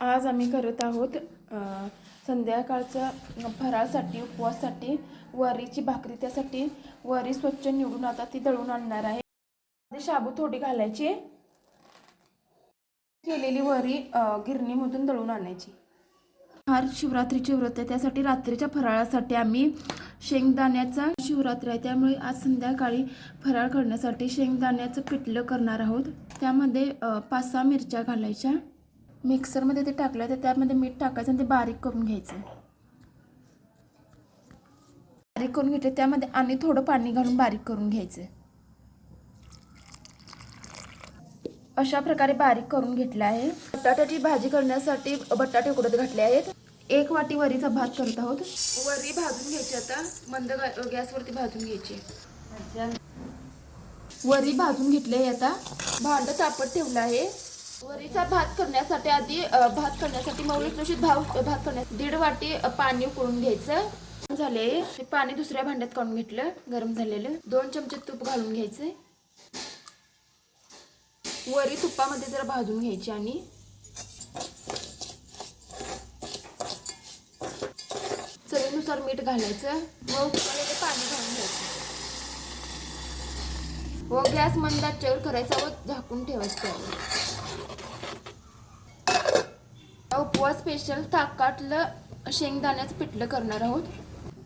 आज आम्ही करत आहोत संध्याकाळचं फराळसाठी उपवाससाठी वरीची भाकरी त्यासाठी. वरी स्वच्छ निवडून आता ती दळून आणणार आहे. शाबू थोडी घालायची. केलेली वरी गिरणीमधून दळून आणायची. फार शिवरात्रीचे व्रत आहे. त्यासाठी रात्रीच्या फराळासाठी आम्ही शेंगदाण्याचा शिवरात्री आहे. त्यामुळे आज संध्याकाळी फराळ करण्यासाठी शेंगदाण्याचं पिठलं करणार आहोत. त्यामध्ये पाच सहा मिरच्या घालायच्या. मिक्सरमध्ये ते टाकलं तर त्यामध्ये मीठ टाकायचं आणि ते बारीक करून घ्यायचं. बारीक करून घेतले त्यामध्ये आणि थोडं पाणी घालून बारीक करून घ्यायचं. अशा प्रकारे बारीक करून घेतलं आहे. बटाट्याची भाजी करण्यासाठी बटाटे उकडत घातले आहेत. एक वाटी वरीचा भात करत आहोत. वरी भाजून घ्यायची आता. मंद गॅसवरती भाजून घ्यायची. वरी भाजून घेतली आहे आता. भांड तापत ठेवलं आहे. वरीचा भात करण्यासाठी आधी भात करण्यासाठी मौलिक भाव भात करण्यासाठी दीड वाटी पाणी उकळून घ्यायचं. झाले. ते पाणी दुसऱ्या भांड्यात काढून घेतलं. गरम झालेलं. दोन चमचे तूप घालून घ्यायचं. वरी तुपामध्ये जरा भाजून घ्यायची आणि चवीनुसार मीठ घालायचं. मग उकळलेलं पाणी घालून घ्यायचं. व गॅस मंद आचेवर करायचा व झाकून ठेवायचं. उपवास स्पेशल ताकातलं शेंगदाण्याचं पिठलं करणार आहोत.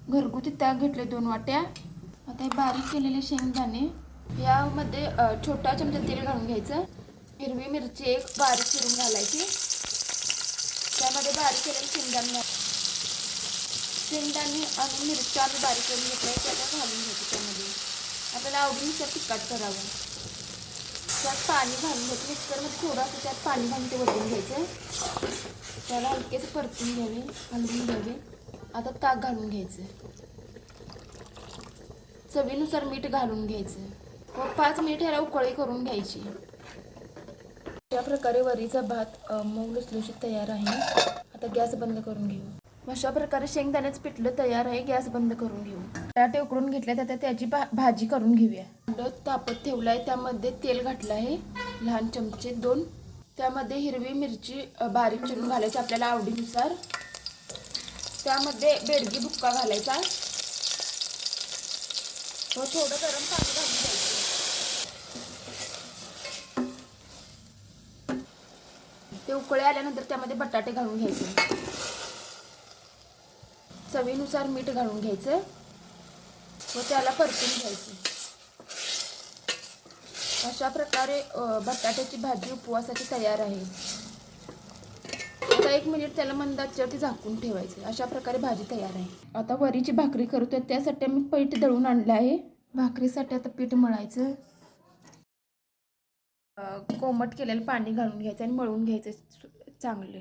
घरगुती ताक घेतले दोन वाट्या. आता हे बारीक केलेले शेंगदाणे यामध्ये छोटा चमचा तेल घालून घ्यायचं. हिरवी मिरची एक बारीक चिरून घालायची. त्यामध्ये बारीक केलेले शेंगदाणे शेंगदाणे आणि मिरच्या आम्ही बारीक करून घेतल्या त्याला घालून घ्यायचं. आपल्याला आवडीनुसार तिखट करावं. त्यात पाणी घालून घ्यायचं मिक्सरमध्ये थोडंसं त्यात पाणी घालून ते वरून घ्यायचं. त्याला हलकेच परतून घ्यावे हलवून घ्यावे. आता ताक घालून घ्यायचं. चवीनुसार मीठ घालून घ्यायचं. व पाच मिनिट ह्याला उकळी करून घ्यायची. अशा प्रकारे वरीचा भात मऊ लुसलुशीत तयार आहे. आता गॅस बंद करून घेऊ. अशा प्रकारे शेंगदाण्याचं पिठलं तयार आहे गॅस बंद करून घेऊ. बटाटे उकडून घेतले तर त्याची भा भाजी करून घेऊया. तापत ठेवलं आहे त्यामध्ये तेल घातलं आहे लहान चमचे दोन. त्यामध्ये हिरवी मिरची बारीक चिरून घालायची आपल्याला आवडीनुसार. त्यामध्ये बेडगी बुक्का घालायचा. व थोडं गरम पाणी घालून घ्यायचं. ते उकळे आल्यानंतर त्यामध्ये बटाटे घालून घ्यायचे. चवीनुसार मीठ घालून घ्यायचं व त्याला परतून घ्यायचं. अशा प्रकारे बटाट्याची भाजी उपवासाची तयार आहे. आता एक मिनिट त्याला मंदाच्यावरती झाकून ठेवायचं. अशा प्रकारे भाजी तयार आहे. आता वरीची भाकरी करतोय. त्यासाठी आम्ही पीठ दळून आणलं आहे. भाकरीसाठी आता पीठ मळायचं. कोमट केलेलं पाणी घालून घ्यायचं आणि मळून घ्यायचं. चांगले.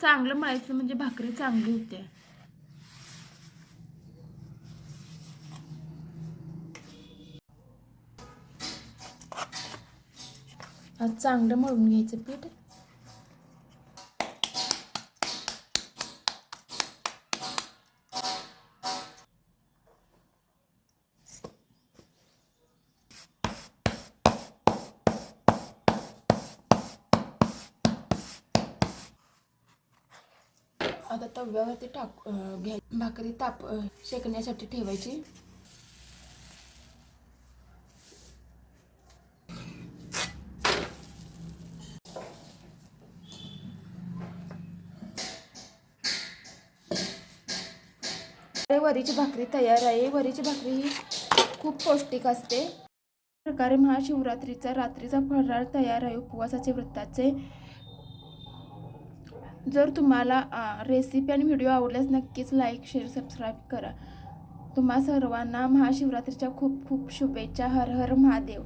चांगलं मळायचं म्हणजे भाकरी चांगली होते. आज चांगलं मळून घ्यायचं पीठ. आता तव्यावरती टाक घ्या भाकरी ताप शेकण्यासाठी ठेवायची. वरीची भाकरी तयार आहे. वरीची भाकरी ही खूप पौष्टिक असते. प्रकारे महाशिवरात्रीचा रात्रीचा फराळ तयार आहे. उपवासाचे व्रताचे जर तुम्हाला रेसिपी आणि व्हिडिओ आवडल्यास नक्कीच लाईक शेअर सबस्क्राईब करा. तुम्हा सर्वांना महाशिवरात्रीच्या खूप खूप शुभेच्छा. हर हर महादेव.